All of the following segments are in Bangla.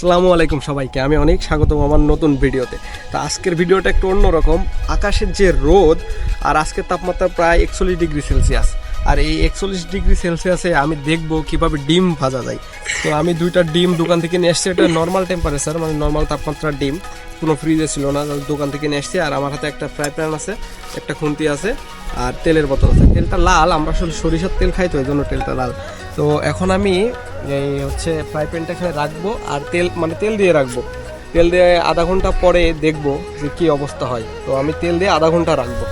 আসসালামু আলাইকুম সবাইকে, আমি অনেক, স্বাগতম আমার নতুন ভিডিওতে। তো আজকের ভিডিওটা একটু অন্যরকম, আকাশের যে রোদ আর আজকের তাপমাত্রা প্রায় একচল্লিশ ডিগ্রি সেলসিয়াস। আর এই একচল্লিশ ডিগ্রি সেলসিয়াসে আমি দেখব কীভাবে ডিম ভাজা যায়। তো আমি দুইটা ডিম দোকান থেকে নিয়ে এসছি, এটা নর্মাল টেম্পারেচার মানে নর্মাল তাপমাত্রার ডিম। কোনো ফ্রিজে ছিল না দোকান থেকে নিয়ে এসছি। আর আমার হাতে একটা ফ্রাই প্যান আছে, একটা খুন্তি আছে, আর তেলের বোতল আছে। তেলটা লাল, আমরা আসলে সরিষার তেল খাই তো, এই জন্য তেলটা লাল। তো এখন আমি এই হচ্ছে ফ্রাই প্যানটা এখানে রাখব আর তেল মানে তেল দিয়ে রাখব। তেল দিয়ে আধা ঘণ্টা পরে দেখব যে কী অবস্থা হয়। তো আমি তেল দিয়ে আধা ঘণ্টা রাখব।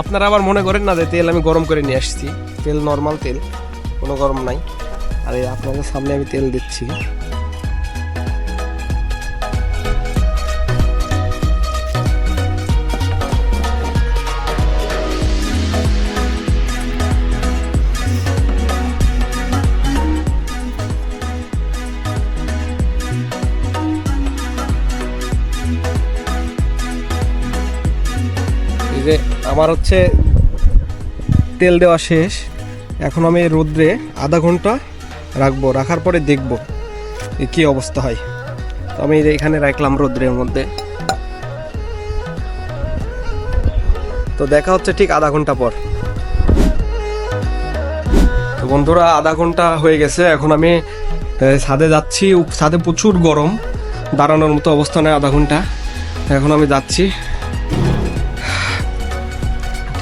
আপনারা আবার মনে করেন না যে তেল আমি গরম করে নিয়ে আসছি। তেল নর্মাল তেল, কোনো গরম নাই। আর আপনাদের সামনে আমি তেল দিচ্ছি। যে আমার হচ্ছে তেল দেওয়া শেষ। এখন আমি রোদ্রে আধা ঘণ্টা রাখব, রাখার পরে দেখব কী অবস্থা হয়। তো আমি এখানে রাখলাম রোদ্রের মধ্যে। তো দেখা হচ্ছে ঠিক আধা ঘণ্টা পর। তো বন্ধুরা, আধা ঘণ্টা হয়ে গেছে। এখন আমি ছাদে যাচ্ছি। ছাদে প্রচুর গরম। দাঁড়ানোর মতো অবস্থা নেই আধা ঘণ্টা। এখন আমি যাচ্ছি।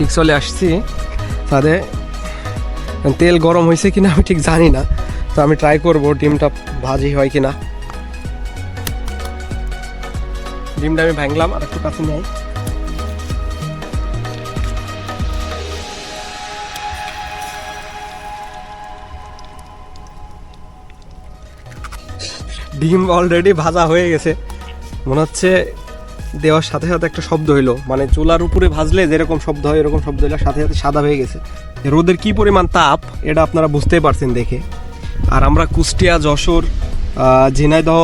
ঠিক চলে আসছি। তাদের তেল গরম হয়েছে কিনা আমি ঠিক জানি না। তো আমি ট্রাই করব ডিমটা ভাজি হয় কিনা। ডিমটা আমি ভাঙলাম, আর একটু কাছে নেই ডিম অলরেডি ভাজা হয়ে গেছে। মনে হচ্ছে দেওয়ার সাথে সাথে একটা শব্দ হইল। মানে চুলার উপরে ভাজলে যেরকম শব্দ হয়, এরকম শব্দ হইল, সাথে সাথে সাদা হয়ে গেছে। রোদের কি পরিমাণ তাপ, এটা আপনারা বুঝতেই পারছেন দেখে। আর আমরা কুষ্টিয়া, যশোর ঝিনাইদহ,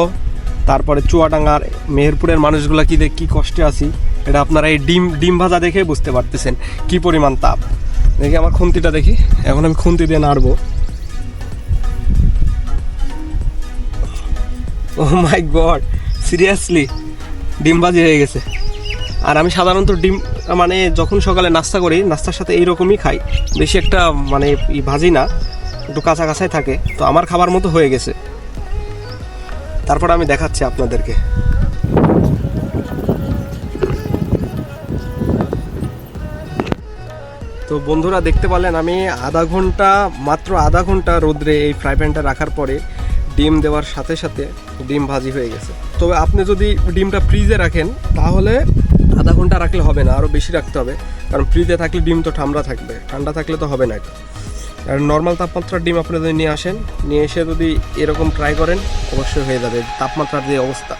তারপরে চুয়াডাঙ্গার, মেহেরপুরের মানুষগুলো কি দেখ, কি কষ্টে আছি, এটা আপনারা এই ডিম ডিম ভাজা দেখে বুঝতে পারতেছেন কি পরিমাণ তাপ। দেখি আমার খুন্তিটা দেখি, এখন আমি খুন্তি দিয়ে নাড়বো। ও মাই গড সিরিয়াসলি ডিম ভাজি হয়ে গেছে। আর আমি সাধারণত ডিম মানে যখন সকালে নাস্তা করি, নাস্তার সাথে এইরকমই খাই। বেশি একটা মানে ভাজি না, একটু কাঁচা কাঁচাই থাকে। তো আমার খাবার মতো হয়ে গেছে। তারপর আমি দেখাচ্ছি আপনাদেরকে। তো বন্ধুরা, দেখতে পারলেন আমি আধা ঘণ্টা, মাত্র আধা ঘণ্টা রোদ্রে এই ফ্রাই প্যানটা রাখার পরে ডিম দেওয়ার সাথে সাথে ডিম ভাজি হয়ে গেছে। তবে আপনি যদি ডিমটা ফ্রিজে রাখেন, তাহলে আধা ঘণ্টা রাখলে হবে না আরও বেশি রাখতে হবে। কারণ ফ্রিজে থাকলে ডিম তো ঠান্ডা থাকবে, ঠান্ডা থাকলে তো হবে না আর নর্মাল তাপমাত্রার ডিম আপনি যদি নিয়ে আসেন, নিয়ে এসে যদি এরকম ট্রাই করেন, অবশ্যই হয়ে যাবে। তাপমাত্রার যে অবস্থা।